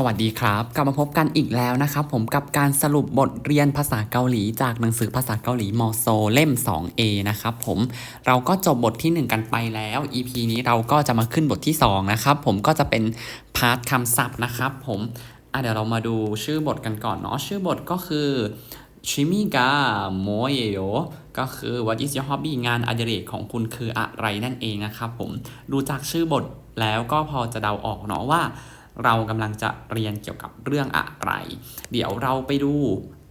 สวัสดีครับ กลับมาพบกันอีกแล้วนะครับ ผมกับการสรุปบทเรียนภาษาเกาหลีจากหนังสือภาษาเกาหลีมอโซเล่ม 2A นะครับผมเราก็จบบทที่ 1 กันไปแล้ว EP นี้เราก็จะมาขึ้นบทที่ 2 นะครับ ผมก็จะเป็นพาร์ทคำศัพท์นะครับ ผมอะเดี๋ยวเรามาดูชื่อบทกันก่อนเนาะชื่อบทก็คือชิมิกาโมเยโยก็คือ what is your hobby งานอดิเรกของคุณคืออะไรนั่นเองนะครับผมดูจากชื่อบทแล้วก็พอจะเดาออกเนาะว่า เรากำลังจะเรียนเกี่ยวกับเรื่องอะไร เดี๋ยวเราไปดู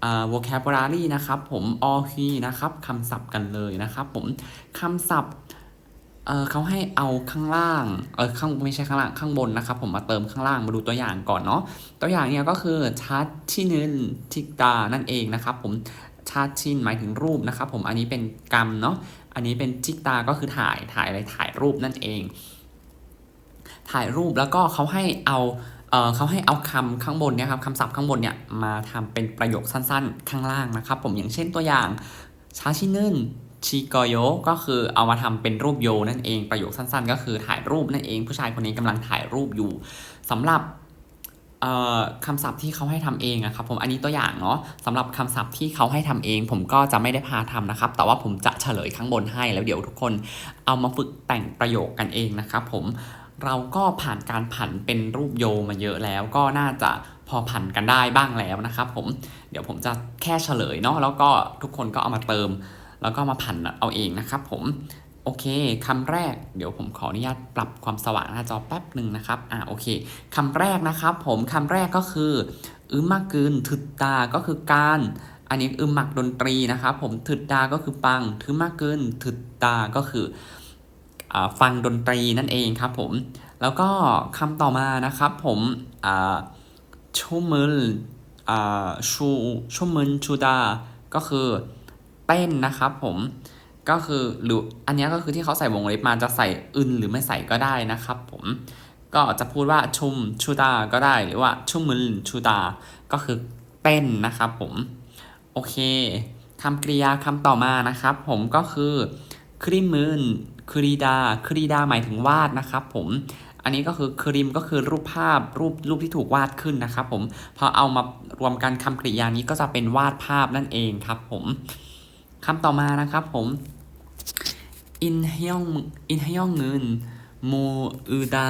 อ่า vocabulary นะครับผม all he นะครับคำศัพท์กันเลยนะครับผมคำศัพท์เขาให้เอาข้างล่างเออข้างไม่ใช่ข้างล่างข้างบนนะครับ ผมมาเติมข้างล่างมาดูตัวอย่างก่อนเนาะตัวอย่างเนี่ยก็คือชัดชินึนทิกตานั่นเองนะครับ ผมชาชินหมายถึงรูปนะครับ ผมอันนี้เป็นกรรมเนาะอันนี้เป็นจิกตาก็คือถ่ายถ่ายอะไรถ่ายรูปนั่นเอง ถ่ายรูปแล้วก็เขาให้เอาเอเขาให้เอาคำข้างบนเนี่ยครับคำศัพท์ข้างบนเนี่ยมาทำเป็นประโยคสั้นๆ ข้างล่างนะครับผมอย่างเช่นตัวอย่างชาชินึนชิโกโยก็คือเอามาทำเป็นรูปโยนั่นเองประโยคสั้นๆ ก็คือถ่ายรูปนั่นเอง ผู้ชายคนนี้กำลังถ่ายรูปอยู่สำหรับคำศัพท์ที่เขาให้ทำเองอะครับผมอันนี้ตัวอย่างเนาะสำหรับคำศัพท์ที่เขาให้ทำเอง ผมก็จะไม่ได้พาทำนะครับ แต่ว่าผมจะเฉลยข้างบนให้แล้วเดี๋ยวทุกคนเอามาฝึกแต่งประโยคกันเองนะครับผม เราก็ผ่านการผันเป็นรูปโยมาเยอะแล้วก็น่าจะพอผันกันได้บ้างแล้วนะครับผมเดี๋ยวผมจะแค่เฉลยเนาะแล้วก็ทุกคนก็เอามาเติม แล้วก็มาผันเอาเองนะครับผมโอเคคำแรกเดี๋ยวผมขออนุญาตปรับความสว่างหน้าจอแป๊บหนึ่งนะครับอ่าโอเคคำแรกนะครับผมคำแรกก็คืออึมมากกึนถึดตาก็คือการอันนี้อึมหมักดนตรีนะครับผมถึดตาก็คือปังทึมากกึนถึดตาก็คือ ฟังดนตรีนั่นเองครับผม แล้วก็คำต่อมานะครับผมอ่าชูมืนอ่าชูชูมืนชูดา ก็คือเต้นนะครับผมก็คือหรืออันนี้ก็คือที่เขาใส่วงเล็บมาจะใส่อึนหรือไม่ใส่ก็ได้นะครับผมก็จะพูดว่าชุมชูดาก็ได้หรือว่าชุมมืนชูดา ก็คือเต้นนะครับผมโอเคคำกริยาคำต่อมานะครับผมก็คือคริมืน ครีดาครีดาหมายถึงวาดนะครับผมอันนี้ก็คือคริมก็คือรูปภาพรูปรูปที่ถูกวาดขึ้นนะครับผมพอเอามารวมกันคำกริยานี้ก็จะเป็นวาดภาพนั่นเองครับผมคำต่อมานะครับผมอินฮยองอินฮยองเงินโมอืดา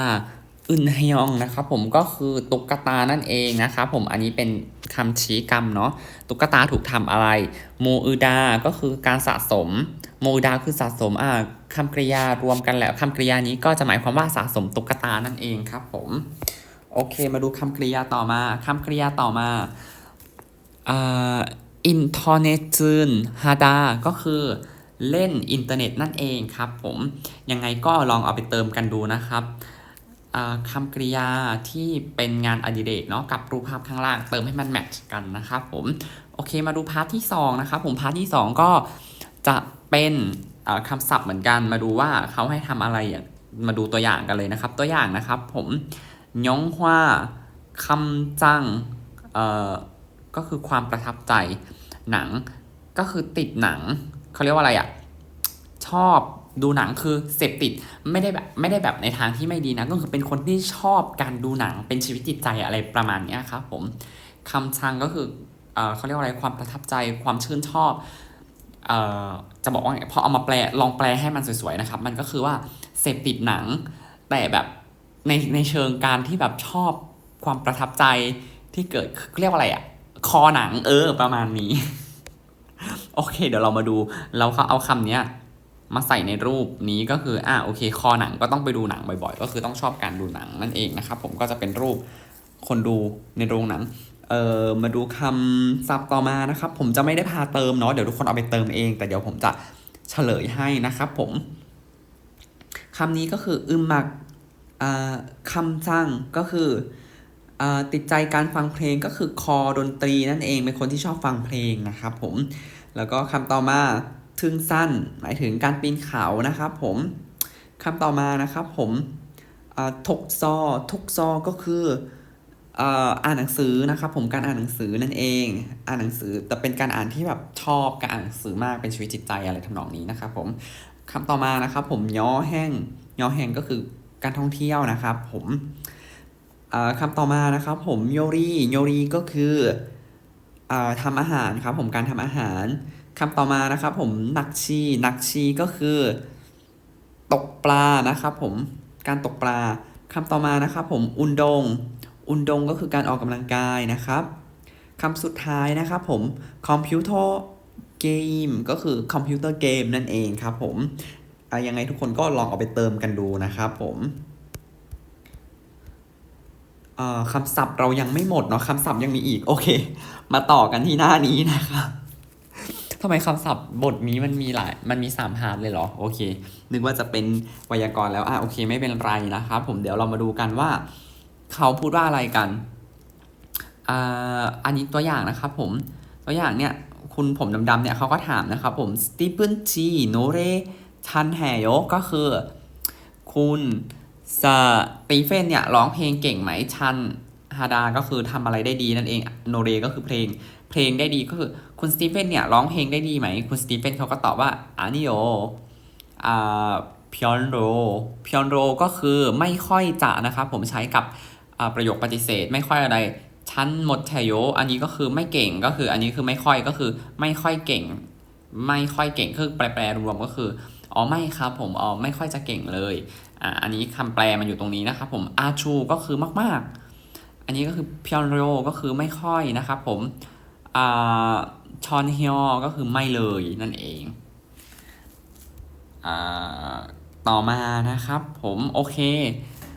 อึนฮยองนะครับผมก็คือตุ๊กตานั่นเองนะครับผมอันนี้เป็น คำชี้กรรมเนาะตุ๊กตาถูกทำอะไร โมอืดา ก็คือการสะสม โมดาคือสะสมอ่าคำกริยารวมกันแล้วคำกริยานี้ก็จะหมายความว่าสะสมตุ๊กตานั่นเองครับผมโอเค มาดูคำกริยาต่อมาคำกริยาต่อมาอ่าอินเทอร์เน็ตซึนฮาดาก็คือเล่นอินเทอร์เน็ตนั่นเองครับผมยังไงก็ลองเอาไปเติมกันดูนะครับ คำกริยาที่เป็นงานอดิเรกเนาะกับรูปภาพข้างล่างเติมให้มันแมทช์กันนะครับผมโอเคมาดูพาร์ทที่สองนะครับผมพาร์ทที่สองก็จะเป็นคำศัพท์เหมือนกันมาดูว่าเขาให้ทำอะไรมาดูตัวอย่างกันเลยนะครับ ตัวอย่างนะครับผมยองฮวาคำจังเอ่อก็คือความประทับใจหนังก็คือติดหนังเขาเรียกว่าอะไรอะชอบ ดูหนังคือเสพติดไม่ได้แบบไม่ได้แบบในทางที่ไม่ดีนะ ก็คือเป็นคนที่ชอบการดูหนังเป็นชีวิตจิตใจอะไรประมาณนี้ครับผมคำชังก็คือเออเขาเรียกว่าอะไรความประทับใจความชื่นชอบเอ่อจะบอกว่าพอเอามาแปลลองแปลให้มันสวยๆนะครับ มันก็คือว่าเสพติดหนัง แต่แบบในในเชิงการที่แบบชอบความประทับใจที่เกิดเรียกว่าอะไรอะคอหนังเออประมาณนี้ โอเค เดี๋ยวเรามาดู เราก็เอาคำเนี้ย มาใส่ในรูปนี้ก็คืออ่าโอเค คอหนังก็ต้องไปดูหนังบ่อยๆ ก็คือต้องชอบการดูหนังนั่นเองนะครับผมก็จะเป็นรูปคนดูในโรงหนังเอ่อมาดูคำศัพท์ต่อมานะครับ ผมจะไม่ได้พาเติมเนาะเดี๋ยวทุกคนเอาไปเติมเอง แต่เดี๋ยวผมจะเฉลยให้นะครับผมคำนี้ก็คืออึมมักอ่าคำสั่งก็คืออ่าติดใจการฟังเพลงก็คือคอดนตรีนั่นเองเป็นคนที่ชอบฟังเพลงนะครับผมแล้วก็คำต่อมา ทึงสั้น หมายถึงการปีนเขานะครับผมคำต่อมานะครับผมทกซอทกซอก็คืออ่านหนังสือนะครับผมการอ่านหนังสือนั่นเอง อ่านหนังสือแต่เป็นการอ่านที่แบบชอบการอ่านหนังสือมากเป็นชีวิตจิตใจอะไรทำนองนี้นะครับผมคำต่อมานะครับผมย่อแห้งย่อแห้งก็คือการท่องเที่ยวนะครับผมอ่าคำต่อมานะครับผมโยรีโยรีก็คืออ่าทำอาหารครับผมการทำอาหาร คำต่อมานะครับผมนักชีนักชีก็คือ ตกปลานะครับผมการตกปลาคำต่อมานะครับผมอุนดง อุนดงก็คือการออกกำลังกายนะครับคำสุดท้ายนะครับผมคอมพิวเตอร์เกมก็คือคอมพิวเตอร์เกมนั่นเองครับผมยังไงทุกคนก็ลองเอาไปเติมกันดูนะครับผมคำศัพท์เรายังไม่หมดเนาะคำศัพท์ยังมีอีก โอเค มาต่อกันที่หน้านี้นะครับ ทำไมคำศัพท์บทนี้มันมีหลาย มันมีสามพาร์ทเลยเหรอ โอเค นึกว่าจะเป็นไวยากรณ์แล้ว อะ โอเค ไม่เป็นไรนะครับ ผม เดี๋ยวเรามาดูกันว่า เขาพูดว่าอะไรกัน อ่า อันนี้ตัวอย่างนะครับผม ตัวอย่างเนี่ย คุณผมดำๆเนี่ยเขาก็ถามนะครับผม สตีเฟนจีโนเรชันแฮโยก็คือ คุณสตีเฟนเนี่ยร้องเพลงเก่งไหมชันฮาดาก็คือทำอะไรได้ดีนั่นเอง โนเรก็คือเพลง เพลงได้ดีก็คือคุณสตีเฟนเนี่ยร้องเพลงได้ดีไหม คุณสตีเฟนเขาก็ตอบว่าอานิโยอ่าพิอนโรพิอนโรก็คือไม่ค่อยจะนะครับผมใช้กับอ่าประโยคปฏิเสธไม่ค่อยอะไรชั้นหมดแทโยอันนี้ก็คือไม่เก่งก็คืออันนี้คือไม่ค่อยก็คือไม่ค่อยเก่ง ไม่ค่อยเก่งคือแปลรวมก็คืออ๋อไม่ครับผมอ๋อไม่ค่อยจะเก่งเลยอ่าอันนี้คำแปลมันอยู่ตรงนี้นะครับผมอาชูก็คือมากๆ อันนี้ก็คือพิอนโรก็คือไม่ค่อยนะครับผม ชอนเฮียก็คือไม่เลยนั่นเองอต่อมานะครับ ผมโอเค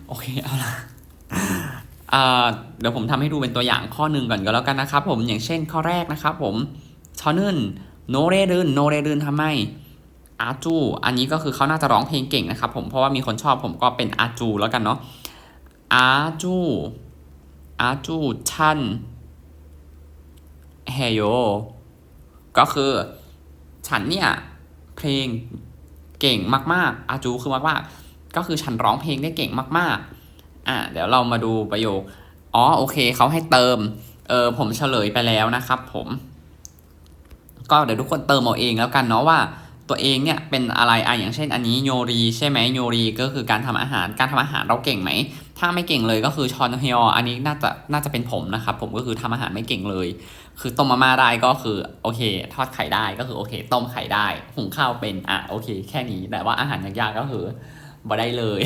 โอเคเอาละอ่าเดี๋ยวผมทำให้ดูเป็นตัวอย่างข้อหนึ่งก่อนก็แล้วกันนะครับผมอย่างเช่นข้อแรกนะครับผมชอนึนโนเรรึนโนเรรึนทำไมอาจู อันนี้ก็คือเขาน่าจะร้องเพลงเก่งนะครับผมเพราะว่ามีคนชอบผมก็เป็นอาจูแล้วกันเนาะอาจูอาจูชัน ฮโยก็คือฉันเนี่ยเพลงเก่งมากๆ อาจูคือมากๆ ก็คือฉันร้องเพลงได้เก่งมากๆ อะเดี๋ยวเรามาดูประโยค อ๋อโอเคเขาให้เติม เออผมเฉลยไปแล้วนะครับผม ก็เดี๋ยวทุกคนเติมเอาเองแล้วกันเนาะว่าตัวเองเนี่ยเป็นอะไรอะอย่างเช่นอันนี้โยรีใช่ไหมโยรีก็คือการทำอาหาร การทำอาหารเราเก่งไหม ถ้าไม่เก่งเลยก็คือชอนฮยออันนี้น่าจะน่าจะเป็นผมนะครับ ผมก็คือทำอาหารไม่เก่งเลย คือต้มมาม่าได้ก็คือโอเค ทอดไข่ได้ก็คือโอเค ต้มไข่ได้หุงข้าวเป็นอะโอเค แค่นี้แต่ว่าอาหารยากๆก็คือบ่ได้เลย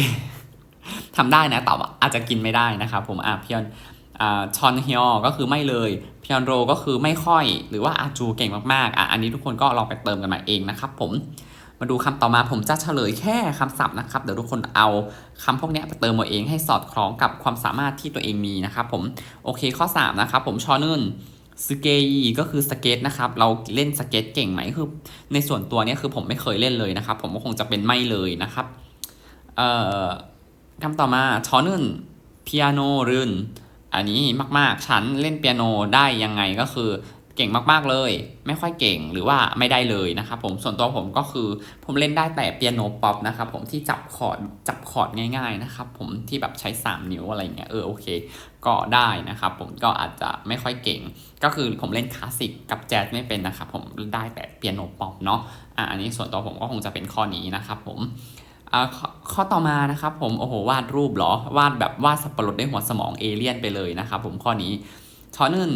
ทำได้นะแต่ว่าอาจจะกินไม่ได้นะครับผมอะพียนอ่าชอนฮยอก็คือไม่เลยพียนโรก็คือไม่ค่อย หรือว่าอาจูเก่งมากๆอะอันนี้ทุกคนก็ลองไปเติมกันมาเองนะครับผม มาดูคำต่อมาผมจะเฉลยแค่คำศัพท์นะครับ เดี๋ยวทุกคนเอาคำพวกนี้ไปเติมเอาเองให้สอดคล้องกับความสามารถที่ตัวเองมีนะครับผมโอเคข้อ 3 นะครับผมชอนึนสเกยีก็คือสเก็ตนะครับ เราเล่นสเก็ตเก่งไหมคือในส่วนตัวเนี้ยคือผมไม่เคยเล่นเลยนะครับ ผมก็คงจะเป็นไม่เลยนะครับเอ่อคำต่อมาชอนึนเปียโนรืนอันนี้มาก ๆ ฉันเล่นเปียโนได้ยังไงก็คือ เก่งมากๆเลย ไม่ค่อยเก่งหรือว่าไม่ได้เลยนะครับผมส่วนตัวผมก็คือผมเล่นได้แต่เปียโนป๊อปนะครับผมที่จับคอร์ดจับคอร์ดง่าย ๆนะครับผมที่แบบใช้ 3 นิ้วอะไรเงี้ยเออโอเค ก็ได้นะครับผมก็อาจจะไม่ค่อยเก่ง ก็คือผมเล่นคลาสสิกกับแจ๊สไม่เป็นนะครับผมได้แต่เปียโนป๊อปเนาะอะอันนี้ส่วนตัวผมก็คงจะเป็นข้อนี้นะครับผมอ่าข้อต่อมานะครับผมโอ้โหวาดรูปเหรอวาดแบบวาดสับปะรดด้วยหัวสมองเอเลี่ยนไปเลยนะครับผมข้อนี้ชอนึน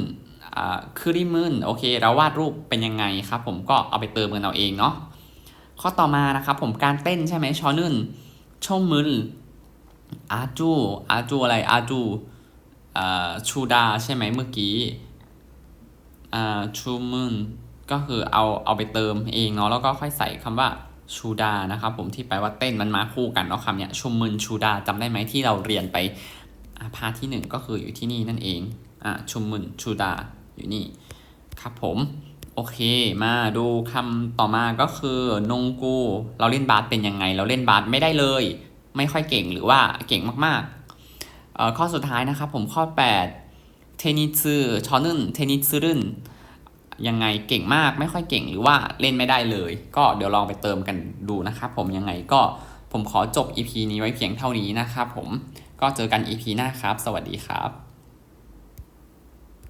คือริมึนโอเค เราวาดรูปเป็นยังไงครับผมก็เอาไปเติมกันเอาเองเนาะข้อต่อมานะครับผมการเต้นใช่ไหมชอนึนชมมึนอาจูอาจูอะไรอาจูชูดาใช่ไหมเมื่อกี้ชูมึนก็คือเอาเอาไปเติมเองเนาะแล้วก็ค่อยใส่คำว่าชูดานะครับผมที่แปลว่าเต้นมันมาคู่กันเนาะคำเนี้ยชุมมึนชูดาจำได้ไหมที่เราเรียนไปพาที่หนึ่งก็คืออยู่ที่นี่นั่นเองอ่าชุมมึนชูดา อยู่นี่ครับผมโอเค มาดูคำต่อมาก็คือนงกู เราเล่นบาสเป็นยังไง เราเล่นบาสไม่ได้เลย ไม่ค่อยเก่งหรือว่าเก่งมากๆเอ่อข้อสุดท้ายนะครับผมข้อ 8 เทนิซึชอนึนเทนิซึรึนยังไงเก่งมากไม่ค่อยเก่งหรือว่าเล่นไม่ได้เลย ก็เดี๋ยวลองไปเติมกันดูนะครับผมยังไงก็ผมขอจบ EP นี้ไว้เพียงเท่านี้นะครับผมก็เจอกัน EP หน้าครับ สวัสดีครับ